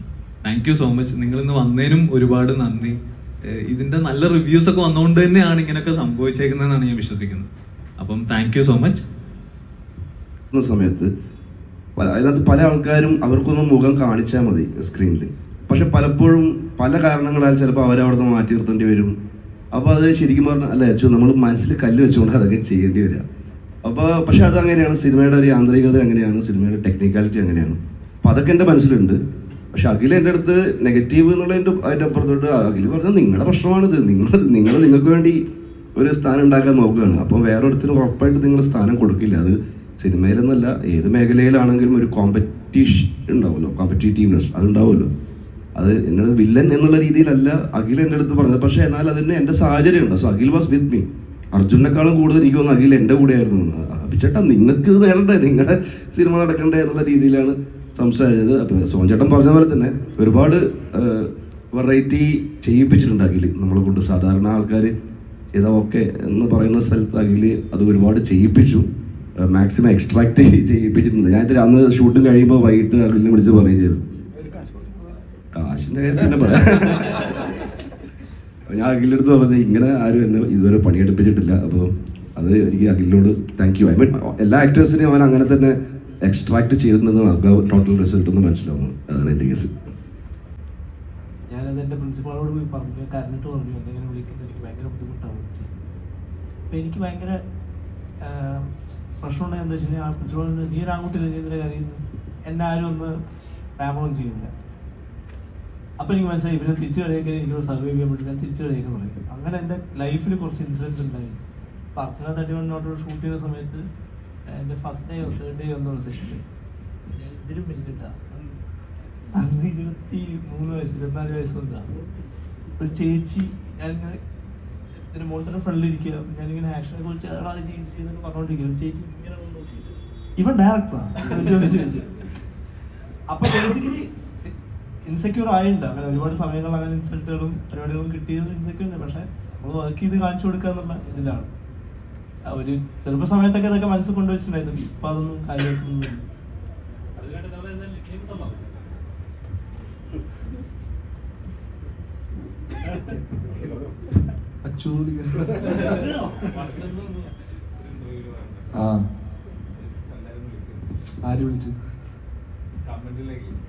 താങ്ക് യു സോ മച്ച് നിങ്ങൾ ഇന്ന് വന്നതിനും ഒരുപാട് നന്ദി. ഇതിന്റെ നല്ല റിവ്യൂസ് ഒക്കെ വന്നുകൊണ്ട് തന്നെയാണ് ഇങ്ങനെയൊക്കെ സംഭവിച്ചേക്കുന്നതെന്നാണ് ഞാൻ വിശ്വസിക്കുന്നത്. അപ്പം താങ്ക് യു സോ മച്ച് സമയത്ത് അതിനകത്ത് പല ആൾക്കാരും അവർക്കൊന്നും മുഖം കാണിച്ചാൽ മതി സ്ക്രീനിൽ പക്ഷെ പലപ്പോഴും പല കാരണങ്ങളാൽ ചിലപ്പോൾ അവരെ മാറ്റി നിർത്തേണ്ടി വരും. അപ്പോൾ അത് ശരിക്കും പറഞ്ഞാൽ അല്ല അച്ഛൻ നമ്മൾ മനസ്സിൽ കല്ല് വെച്ചുകൊണ്ട് അതൊക്കെ ചെയ്യേണ്ടി വരിക അപ്പോൾ പക്ഷെ അത് അങ്ങനെയാണ്. സിനിമയുടെ ഒരു യാന്ത്രികത അങ്ങനെയാണ്. സിനിമയുടെ ടെക്നിക്കാലിറ്റി അങ്ങനെയാണ്. അപ്പോൾ അതൊക്കെ എന്റെ മനസ്സിലുണ്ട്. പക്ഷെ അഖിൽ എന്റെ അടുത്ത് നെഗറ്റീവ് എന്നുള്ള എന്റെ അതിന്റെ അപ്പുറത്തോട്ട് അഖിൽ പറഞ്ഞാൽ നിങ്ങളുടെ പ്രശ്നമാണിത്. നിങ്ങൾ നിങ്ങൾ നിങ്ങൾക്ക് വേണ്ടി ഒരു സ്ഥാനം ഉണ്ടാക്കാൻ നോക്കുകയാണ്. അപ്പം വേറൊരുത്തിനും ഉറപ്പായിട്ട് നിങ്ങൾ സ്ഥാനം കൊടുക്കില്ല. അത് സിനിമയിലെന്നല്ല ഏത് മേഖലയിലാണെങ്കിലും ഒരു കോമ്പറ്റീഷൻ ഉണ്ടാവുമല്ലോ. കോമ്പറ്റീറ്റീവ്നെസ് അതുണ്ടാവുമല്ലോ അത് എന്നോട് വില്ലൻ എന്നുള്ള രീതിയിലല്ല അഖിൽ എന്റെ അടുത്ത് പറഞ്ഞത്. പക്ഷേ എന്നാൽ അതിന് എന്റെ സാഹചര്യം ഉണ്ട് so Akhil was with me അർജുനേക്കാളും കൂടുതൽ എനിക്ക് തോന്നുന്നു അഖിൽ എന്റെ കൂടെയായിരുന്നു ആയിരുന്നു അഭിച്ചേട്ടാ നിങ്ങൾക്ക് ഇത് നേടണ്ടേ നിങ്ങളുടെ സിനിമ നടക്കണ്ടേ എന്നുള്ള രീതിയിലാണ് സംസാരിച്ചത്. അപ്പോൾ ചേട്ടൻ പറഞ്ഞ പോലെ തന്നെ ഒരുപാട് വെറൈറ്റി ചെയ്യിപ്പിച്ചിട്ടുണ്ട് അഖിൽ. നമ്മളെ കൊണ്ട് സാധാരണ ആൾക്കാർ ഇതാ ഓക്കെ എന്ന് പറയുന്ന സ്ഥലത്ത് അഖിൽ അത് ഒരുപാട് ചെയ്യിപ്പിച്ചു. Maximum extract ചെയ്യിപ്പിച്ചിട്ടുണ്ട്. ഞാൻ അന്ന് ഷൂട്ടും കഴിയുമ്പോൾ വൈകിട്ട് അഖിലിനെ വിളിച്ച് പറയുകയും ചെയ്തു. കാശിന്റെ കാര്യം തന്നെ പറയാം. ഞാൻ അഖിലെടുത്ത് പറഞ്ഞത് ഇങ്ങനെ ആരും എന്നെ ഇതുവരെ പണിയെടുപ്പിച്ചിട്ടില്ല. അപ്പോൾ അത് എനിക്ക് അഖിലിനോട് താങ്ക് യു ഐ മീൻ എല്ലാ ആക്ടേഴ്സിനെയും അവൻ അങ്ങനെ തന്നെ എക്സ്ട്രാക്ട് ചെയ്തിട്ടുണ്ടെന്ന് ടോട്ടൽ റിസൾട്ട് ഒന്ന് മനസ്സിലാവുന്നു. അതാണ് എന്റെ കേസ് ഞാനത് എന്റെ പ്രിൻസിപ്പാളോട് പോയി പറഞ്ഞു കരഞ്ഞിട്ട് പറഞ്ഞു എന്തെങ്കിലും വിളിക്കുന്നത് എനിക്ക് ഭയങ്കര ബുദ്ധിമുട്ടാവും അപ്പം എനിക്ക് ഭയങ്കര പ്രശ്നമുണ്ടായെന്ന് വെച്ച് കഴിഞ്ഞാൽ ആ പ്രിൻസിപ്പാൾ നീ ഒരു ആൺകുട്ടിയില്ല നീ എന്തിനാ കരയുന്നു എന്നെ ആരും ഒന്ന് റാമോൺ ചെയ്യുന്നില്ല അപ്പം എനിക്ക് മനസ്സിലായി ഇവരെ തിരിച്ചു കളിയൊക്കെ എനിക്ക് സർവൈവ് ചെയ്യാൻ പറ്റില്ല തിരിച്ചു കളിയൊക്കെ പറയും അങ്ങനെ എന്റെ ലൈഫിൽ കുറച്ച് ഇൻസിഡൻസ് ഉണ്ടായി. പർസണൽ അർച്ചന തട്ടി വണ്ണോട്ട് ഷൂട്ട് ചെയ്യുന്ന സമയത്ത് എന്റെ ഫസ്റ്റ് ഡേ തേർഡ് ഡേ ഒന്നും സെറ്റിൽ ഇതിലും വലിയ അന്ന് ഇരുപത്തി മൂന്ന് വയസ്സ് ഇരുപത്തിനാല് വയസ്സുണ്ടാ ഒരു ചേച്ചി ഞാനിങ്ങനെ ഇതിന് മോട്ടറിന് ഫ്രണ്ടിലിരിക്കുക ഞാനിങ്ങനെ ആക്ഷനെ കുറിച്ച് അത് ചേഞ്ച് ചെയ്തെന്ന് പറഞ്ഞോണ്ടിരിക്കുക. ചേച്ചി ഇങ്ങനെ ഇവൻ ഡയറക്ടറാണ് അപ്പൊ ബേസിക്കലി ഇൻസെക്യൂർ ആയിട്ടുണ്ട്. അങ്ങനെ ഒരുപാട് സമയങ്ങൾ അങ്ങനെ ഇൻസൾട്ടുകളും പരിപാടികളും കിട്ടിയത് ഇൻസെക്യൂർ ഉണ്ട്. പക്ഷെ നമ്മൾ വർക്ക് ചെയ്ത് കാണിച്ചു കൊടുക്കുക എന്നുള്ള ഇതിലാണ്. ഒരു ചെറുപ്പ സമയത്തൊക്കെ ഇതൊക്കെ മനസ്സിൽ കൊണ്ടുവച്ചിട്ടുണ്ടായിരുന്നു ഇപ്പൊ അതൊന്നും കാര്യമായിട്ടൊന്നും ആര് വിളിച്ചു?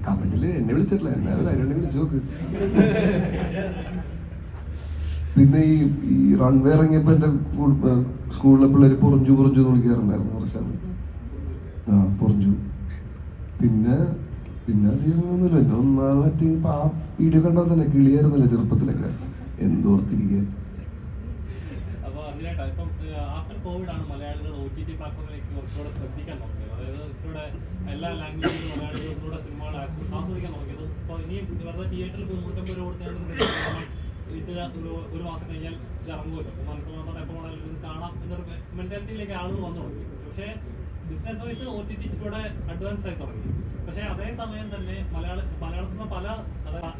കമന്റിൽ എന്നെ വിളിച്ചിട്ടില്ല. എന്നാലും വിളിച്ചു നോക്ക്. പിന്നെ ഈ ഈ റൺവേ ഇറങ്ങിയപ്പോ എന്റെ സ്കൂളിലെ പിള്ളേര് പൊറഞ്ചു പൊറഞ്ചു എന്ന് വിളിക്കാറുണ്ടായിരുന്നു കുറച്ചാണ് ആ പൊറഞ്ചു. പിന്നെ പിന്നെ അധികമൊന്നുമില്ല പിന്നെ ഒന്നാമത്തെ ആ വീഡിയോ കണ്ടാൽ തന്നെ കിളിയായിരുന്നല്ലേ ചെറുപ്പത്തിലൊക്കെ. എന്തോർത്തിരിക്കുക അപ്പോൾ അതിനായിട്ട് ഇപ്പം ആഫ്റ്റർ കോവിഡ് ആണ് മലയാളികൾ ഒ ടി ടി പ്ലാറ്റ്ഫോമിലേക്ക് കുറച്ചുകൂടെ ശ്രദ്ധിക്കാൻ തുടങ്ങിയത്. അതായത് ഇച്ചിരൂടെ എല്ലാ ലാംഗ്വേജിലും മലയാളികൾ ഒന്നുകൂടെ സിനിമകൾ ആസ്വ- ആസ്വദിക്കാൻ തുടങ്ങിയത്. ഇപ്പോൾ ഇനിയും വെറുതെ തിയേറ്ററിൽ പോയി നൂറ്റമ്പത് രൂപ കൊടുത്താൽ വീട്ടിൽ ഒരു ഒരു മാസം കഴിഞ്ഞാൽ ഇത് ഇറങ്ങുമല്ലോ. അപ്പോൾ മനസ്സിലാകാത്ത എപ്പോൾ കാണാം എന്നൊരു മെന്റാലിറ്റിയിലേക്ക് ആളുകൾ വന്നു തുടങ്ങി. പക്ഷേ business wise O T T ഇച്ചിരൂടെ അഡ്വാൻസ് ആയി തുടങ്ങി. പക്ഷേ അതേ സമയം തന്നെ മലയാള മലയാള സിനിമ പല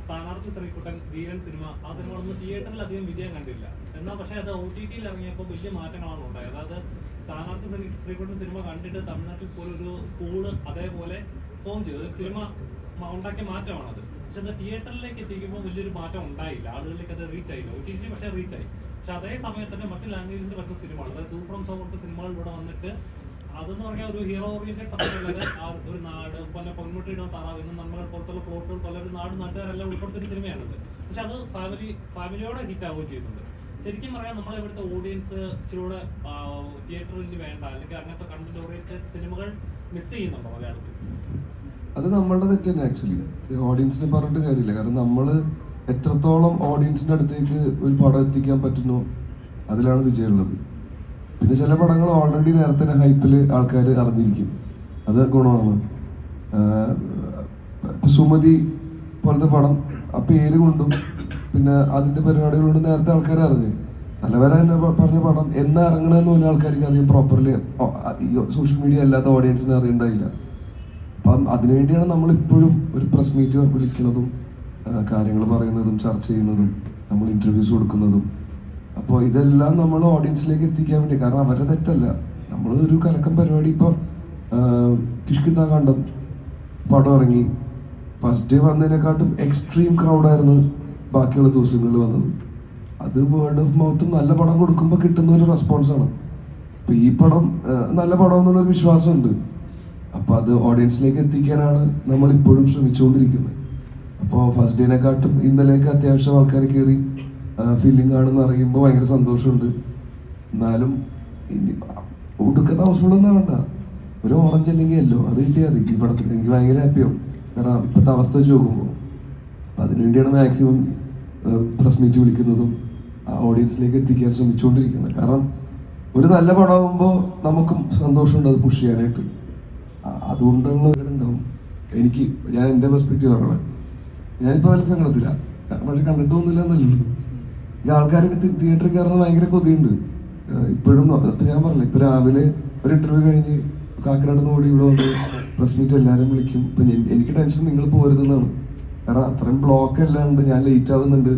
സ്ഥാനാർത്ഥി ശ്രീകുട്ടൻ ധീരൻ സിനിമ ആ സിനിമകളൊന്നും തിയേറ്ററിൽ അധികം വിജയം കണ്ടില്ല. എന്നാൽ പക്ഷേ അത് ഒ ടി ടിയിൽ ഇറങ്ങിയപ്പോൾ വലിയ മാറ്റങ്ങളാണ് ഉണ്ടായത്. അതായത് സ്ഥാനാർത്ഥി ശ്രീ- ശ്രീകുട്ടൻ സിനിമ കണ്ടിട്ട് തമിഴ്നാട്ടിൽ പോലും ഒരു സ്കൂൾ അതേപോലെ ഫോം ചെയ്തു. സിനിമ ഉണ്ടാക്കിയ മാറ്റമാണത് പക്ഷെ അത് തിയേറ്ററിലേക്ക് എത്തിക്കുമ്പോൾ വലിയൊരു മാറ്റം ഉണ്ടായില്ല. ആളുകളിലേക്ക് അത് റീച്ച് ആയില്ല. ഒ ടി ടി പക്ഷേ റീച്ച് ആയി. പക്ഷെ അതേ സമയത്ത് തന്നെ മറ്റു ലാംഗ്വേജിൽ വരുന്ന സിനിമകൾ അതായത് സൂപ്പർ സോ സിനിമകളിലൂടെ വന്നിട്ട് അതെന്ന് പറഞ്ഞാൽ ഒരു ഹീറോ ഓറിയന്റഡ് സമയത്തുള്ളത് ആ ഒരു നാട് പല പൊന്മുട്ടിയിടുന്ന താറാവ് ഇന്ന് നമ്മുടെ പുറത്തുള്ള പ്ലോട്ടുകൾ പല ഒരു നാട് നാട്ടുകാരെല്ലാം ഉൾപ്പെടുത്തിയ സിനിമയാണത്. പക്ഷെ അത് ഫാമിലി ഫാമിലിയോടെ ഹിറ്റ് ആവുകയും ചെയ്യുന്നുണ്ട്. ശരിക്കും പറയാം നമ്മളെ ഇവിടുത്തെ ഓഡിയൻസ് ഇച്ചിരൂടെ തിയേറ്ററിൽ വേണ്ട അല്ലെങ്കിൽ അങ്ങനത്തെ കണ്ടന്റ് ഓറിയന്റഡ് സിനിമകൾ മിസ് ചെയ്യുന്നുണ്ടോ മലയാളത്തിൽ? അത് നമ്മളുടെ തെറ്റ് തന്നെ ആക്ച്വലി ഓഡിയൻസിനെ പറഞ്ഞിട്ട് കാര്യമില്ല. കാരണം നമ്മൾ എത്രത്തോളം ഓഡിയൻസിന്റെ അടുത്തേക്ക് ഒരു പടം എത്തിക്കാൻ പറ്റുന്നു അതിലാണ് വിജയമുള്ളത്. പിന്നെ ചില പടങ്ങൾ ഓൾറെഡി നേരത്തെ ഹൈപ്പിൽ ആൾക്കാർ അറിഞ്ഞിരിക്കും. അത് ഗുണമാണ്. സുമതി പോലത്തെ പടം ആ പേര് കൊണ്ടും പിന്നെ അതിന്റെ പരിപാടികൾ കൊണ്ടും നേരത്തെ ആൾക്കാർ അറിഞ്ഞു. നല്ലവരെ തന്നെ പറഞ്ഞ പടം എന്നാ ഇറങ്ങണമെന്ന് പോലും ആൾക്കാർക്ക് അധികം പ്രോപ്പർലി സോഷ്യൽ മീഡിയ അല്ലാത്ത ഓഡിയൻസിനെ അറിയണ്ടായില്ല. അപ്പം അതിനുവേണ്ടിയാണ് നമ്മൾ ഇപ്പോഴും ഒരു പ്രസ് മീറ്റ് വിളിക്കുന്നതും കാര്യങ്ങൾ പറയുന്നതും ചർച്ച ചെയ്യുന്നതും നമ്മൾ ഇന്റർവ്യൂസ് കൊടുക്കുന്നതും. അപ്പോൾ ഇതെല്ലാം നമ്മൾ ഓഡിയൻസിലേക്ക് എത്തിക്കാൻ വേണ്ടി കാരണം അവരുടെ തെറ്റല്ല. നമ്മൾ ഒരു കലക്കം പരിപാടി ഇപ്പോൾ കിഷ്കിന്ത കണ്ടം പടം ഇറങ്ങി. ഫസ്റ്റ് ഡേ വന്നതിനെക്കാട്ടും എക്സ്ട്രീം ക്രൗഡായിരുന്നു ബാക്കിയുള്ള ദിവസങ്ങളിൽ വന്നത്. അത് വേർഡ് ഓഫ് മൗത്ത് നല്ല പടം കൊടുക്കുമ്പോൾ കിട്ടുന്ന ഒരു റെസ്പോൺസാണ് അപ്പോൾ ഈ പടം നല്ല പടം എന്നുള്ളൊരു വിശ്വാസമുണ്ട്. അപ്പോൾ അത് ഓഡിയൻസിലേക്ക് എത്തിക്കാനാണ് നമ്മൾ ഇപ്പോഴും ശ്രമിച്ചുകൊണ്ടിരിക്കുന്നത് അപ്പോൾ ഫസ്റ്റ് ഡേനെക്കാട്ടും ഇന്നലേക്ക് അത്യാവശ്യം ആൾക്കാർ കയറി ഫീലിംഗ് ആണെന്ന് അറിയുമ്പോൾ ഭയങ്കര സന്തോഷമുണ്ട്. എന്നാലും ഇനി ഒടുക്കത്തെ ഹൗസ്ഫുള്ളൊന്നും വേണ്ട. ഒരു ഓറഞ്ച് അല്ലെങ്കിൽ അല്ലോ അത് കിട്ടിയാൽ മതി. ഈ പടത്തിൽ എനിക്ക് ഭയങ്കര ഹാപ്പിയാവും കാരണം ഇപ്പോഴത്തെ അവസ്ഥ വെച്ച് നോക്കുമ്പോൾ അപ്പം അതിനുവേണ്ടിയാണ് മാക്സിമം പ്രസ് മീറ്റ് വിളിക്കുന്നതും ഓഡിയൻസിലേക്ക് എത്തിക്കാൻ ശ്രമിച്ചുകൊണ്ടിരിക്കുന്നത്. കാരണം ഒരു നല്ല പടമാകുമ്പോൾ നമുക്കും സന്തോഷമുണ്ട് അത് പുഷ് ചെയ്യാനായിട്ട്. അതുകൊണ്ടുള്ള ഉണ്ടാവും. എനിക്ക് ഞാൻ എന്റെ പെർസ്പെക്റ്റീവ് പറയണേ ഞാനിപ്പോൾ നല്ല സങ്കടത്തില്ല പക്ഷെ കണ്ടിട്ടൊന്നുമില്ല എന്നല്ലല്ലോ ഈ ആൾക്കാരൊക്കെ തിയേറ്ററിൽ കയറുന്ന ഭയങ്കര കൊതിയുണ്ട്. ഇപ്പോഴും ഞാൻ പറഞ്ഞില്ല ഇപ്പൊ രാവിലെ ഒരു ഇന്റർവ്യൂ കഴിഞ്ഞ് കാക്കനാട് നിന്ന് ഓടി ഇവിടെ വന്ന് പ്രസ് മീറ്റ് എല്ലാവരും വിളിക്കും. ഇപ്പൊ എനിക്ക് ടെൻഷൻ നിങ്ങൾ പോരുതെന്നാണ്. കാരണം അത്രയും ബ്ലോക്ക് എല്ലാം ഉണ്ട് ഞാൻ ലേറ്റ് ആവുന്നുണ്ട്.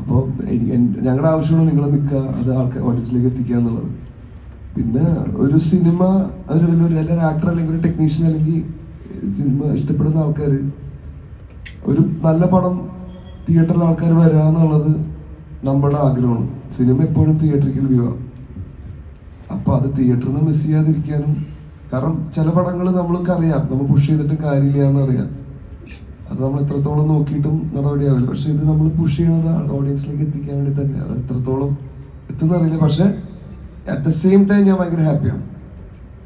അപ്പോൾ ഞങ്ങളുടെ ആവശ്യമാണ് നിങ്ങൾ നിൽക്കുക അത് ആൾക്കാർ ഓഡിയൻസിലേക്ക് എത്തിക്കുക എന്നുള്ളത്. പിന്നെ ഒരു സിനിമ ഒരു ഒരു ആക്ടർ അല്ലെങ്കിൽ ഒരു ടെക്നീഷ്യൻ അല്ലെങ്കിൽ സിനിമ ഇഷ്ടപ്പെടുന്ന ആൾക്കാർ ഒരു നല്ല പടം തിയേറ്ററിൽ ആൾക്കാർ വരിക എന്നുള്ളത് നമ്മുടെ ആഗ്രഹമാണ്. സിനിമ എപ്പോഴും തിയേറ്ററിൽ വ്യൂ ആണ് അപ്പൊ അത് തിയേറ്ററിൽ നിന്ന് മിസ് ചെയ്യാതിരിക്കാനും കാരണം ചില പടങ്ങൾ നമ്മൾക്ക് അറിയാം. നമ്മൾ പുഷ് ചെയ്തിട്ട് കാര്യമില്ല എന്നറിയാം. അത് നമ്മൾ എത്രത്തോളം നോക്കിയിട്ടും നടപടിയാവില്ല. പക്ഷെ ഇത് നമ്മൾ പുഷ് ചെയ്യണത് ഓഡിയൻസിലേക്ക് എത്തിക്കാൻ വേണ്ടി തന്നെയാണ്. അത് എത്രത്തോളം എത്തുന്ന അറിയില്ല. പക്ഷെ അറ്റ് ദ സെയിം ടൈം ഞാൻ ഭയങ്കര ഹാപ്പിയാണ്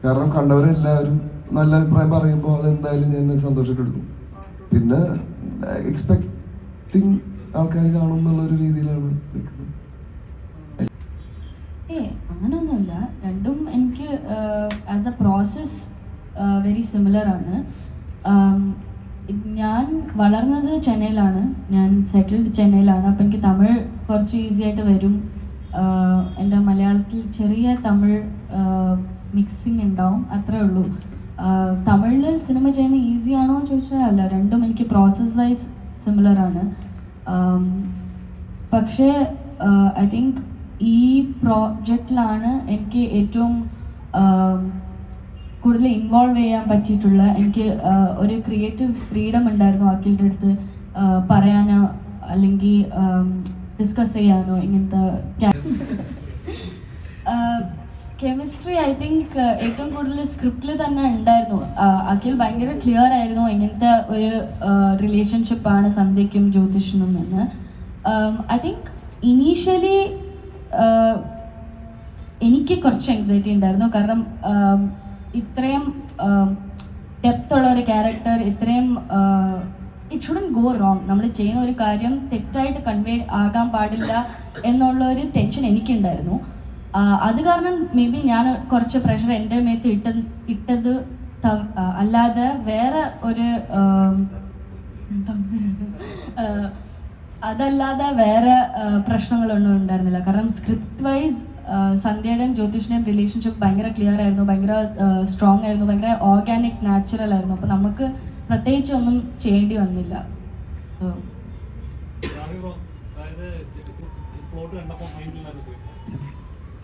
കാരണം കണ്ടവരെല്ലാവരും നല്ല അഭിപ്രായം പറയുമ്പോൾ അതെന്തായാലും ഞാൻ സന്തോഷമായിട്ട് പിന്നെ എക്സ്പെക്ടിങ് ആൾക്കാർ കാണും എന്നുള്ള ഒരു രീതിയിലാണ് നിൽക്കുന്നത്. ഏ രണ്ടും എനിക്ക് as a process very similar ആണ്. ഞാൻ വളർന്നത് ചെന്നൈയിലാണ്. ഞാൻ സെറ്റിൽഡ് ചെന്നൈയിലാണ്. അപ്പം എനിക്ക് തമിഴ് കുറച്ച് ഈസി ആയിട്ട് വരും. എന്റെ മലയാളത്തിൽ ചെറിയ തമിഴ് മിക്സിങ് ഉണ്ടാവും. അത്രേ ഉള്ളൂ. തമിഴിൽ സിനിമ ചെയ്യുന്നത് ഈസിയാണോ എന്ന് ചോദിച്ചാൽ അല്ല. രണ്ടും എനിക്ക് പ്രോസസ് വൈസ് സിമിലർ ആണ്. പക്ഷേ ഐ തിങ്ക് ഈ പ്രോജക്റ്റിലാണ് എനിക്ക് ഏറ്റവും കൂടുതൽ ഇൻവോൾവ് ചെയ്യാൻ പറ്റിയിട്ടുള്ള എനിക്ക് ഒരു ക്രിയേറ്റീവ് ഫ്രീഡം ഉണ്ടായിരുന്നു അഖിലിന്റെ അടുത്ത് പറയാനോ അല്ലെങ്കിൽ ഡിസ്കസ് ചെയ്യാനോ ഇങ്ങനത്തെ കെമിസ്ട്രി ഐ തിങ്ക് ഏറ്റവും കൂടുതൽ സ്ക്രിപ്റ്റിൽ തന്നെ ഉണ്ടായിരുന്നു. അഖിൽ ഭയങ്കര ക്ലിയർ ആയിരുന്നു ഇങ്ങനത്തെ ഒരു റിലേഷൻഷിപ്പാണ് സന്ധ്യയ്ക്കും ജ്യോതിഷനും എന്ന്. ഐ തിങ്ക് ഇനീഷ്യലി എനിക്ക് കുറച്ച് എൻസൈറ്റി ഉണ്ടായിരുന്നു. കാരണം ഇത്രയും ഡെപ്ത് ഉള്ള ഒരു ക്യാരക്ടർ ഇത്രയും ഇറ്റ് ഷുഡൻ ഗോ റോങ് നമ്മൾ ചെയ്യുന്ന ഒരു കാര്യം തെറ്റായിട്ട് കൺവേ ആകാൻ പാടില്ല എന്നുള്ള ഒരു ടെൻഷൻ എനിക്കുണ്ടായിരുന്നു. അത് കാരണം മേ ബി ഞാൻ കുറച്ച് പ്രഷർ എന്റെ മേത്ത് ഇട്ട ഇട്ടത് അല്ലാതെ വേറെ ഒരു അതല്ലാതെ വേറെ പ്രശ്നങ്ങളൊന്നും ഉണ്ടായിരുന്നില്ല. കാരണം സ്ക്രിപ്റ്റ് വൈസ് സന്ധ്യയുടെയും ജ്യോതിഷിന്റെയും റിലേഷൻഷിപ്പ് ഭയങ്കര ക്ലിയർ ആയിരുന്നു. ഭയങ്കര സ്ട്രോങ് ആയിരുന്നു. ഭയങ്കര ഓർഗാനിക് നാച്ചുറൽ ആയിരുന്നു. അപ്പം നമുക്ക് പ്രത്യേകിച്ച് ഒന്നും ചെയ്യേണ്ടി വന്നില്ല. ഓ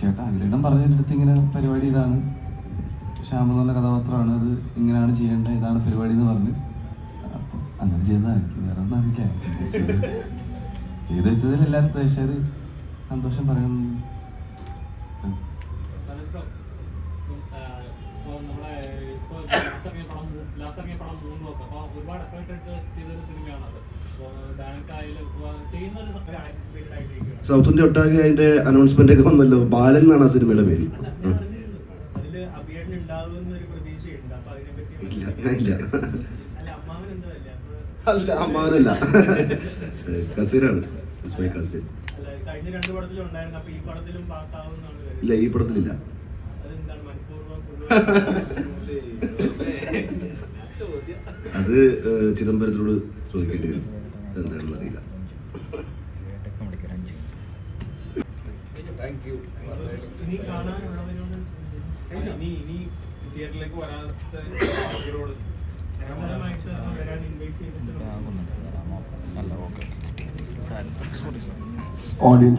ചേട്ടാ അഖിലേട്ടൻ പറഞ്ഞതിന്റെ അടുത്ത് ഇങ്ങനെ പരിപാടി ഇതാണ്. ശ്യാമെന്നുള്ള കഥാപാത്രമാണ് അത് ഇങ്ങനെയാണ് ചെയ്യേണ്ടത് ഇതാണ് പരിപാടി എന്ന് പറഞ്ഞ്. അപ്പം അങ്ങനെ ചെയ്തതായിരിക്കും വേറെ ഒന്നും എനിക്ക് ചെയ്ത് വെച്ച്- ചെയ്ത് വെച്ചതിൽ എല്ലാവരും പ്രേക്ഷകർ സന്തോഷം പറയണം. ഒരുപാട് എഫേർട്ട് എടുത്ത് ചെയ്തൊരു സിനിമയാണ് ഡാൻസ് ആയാലും ആ, ചെയ്യുന്ന ഒരു ഒരു ആന്റിസിപ്പേറ്റഡ് ആയിട്ടിരിക്കുകയാണ് സൗത്ത് ഇന്ത്യ ഒട്ടാകെ അതിന്റെ അനൗൺസ്മെന്റ് ഒക്കെ വന്നല്ലോ. ബാലൻ എന്നാണ് ആ സിനിമയുടെ പേര്. ഇല്ല ഇല്ല. അല്ല അമ്മാവൻ എന്തോ അല്ലേ? അപ്പൊ അല്ല അമ്മാവനല്ല കസീനാണ്. കസീൻ ഇല്ല ഈ പടത്തിലില്ല. അത് ചിദംബരത്തിനോട് ചോദിക്കേണ്ടി വരും. എന്താണെന്ന് അറിയില്ല താങ്ക് ഇനി കാണാനുള്ളവരോട് നീ നീ തിയേറ്ററിലേക്ക് വരാത്ത ആളുകളോട് പരമായിട്ട് വരാൻ ഇൻവൈറ്റ് ചെയ്തിട്ടുണ്ട് ഓഡിയൻസ്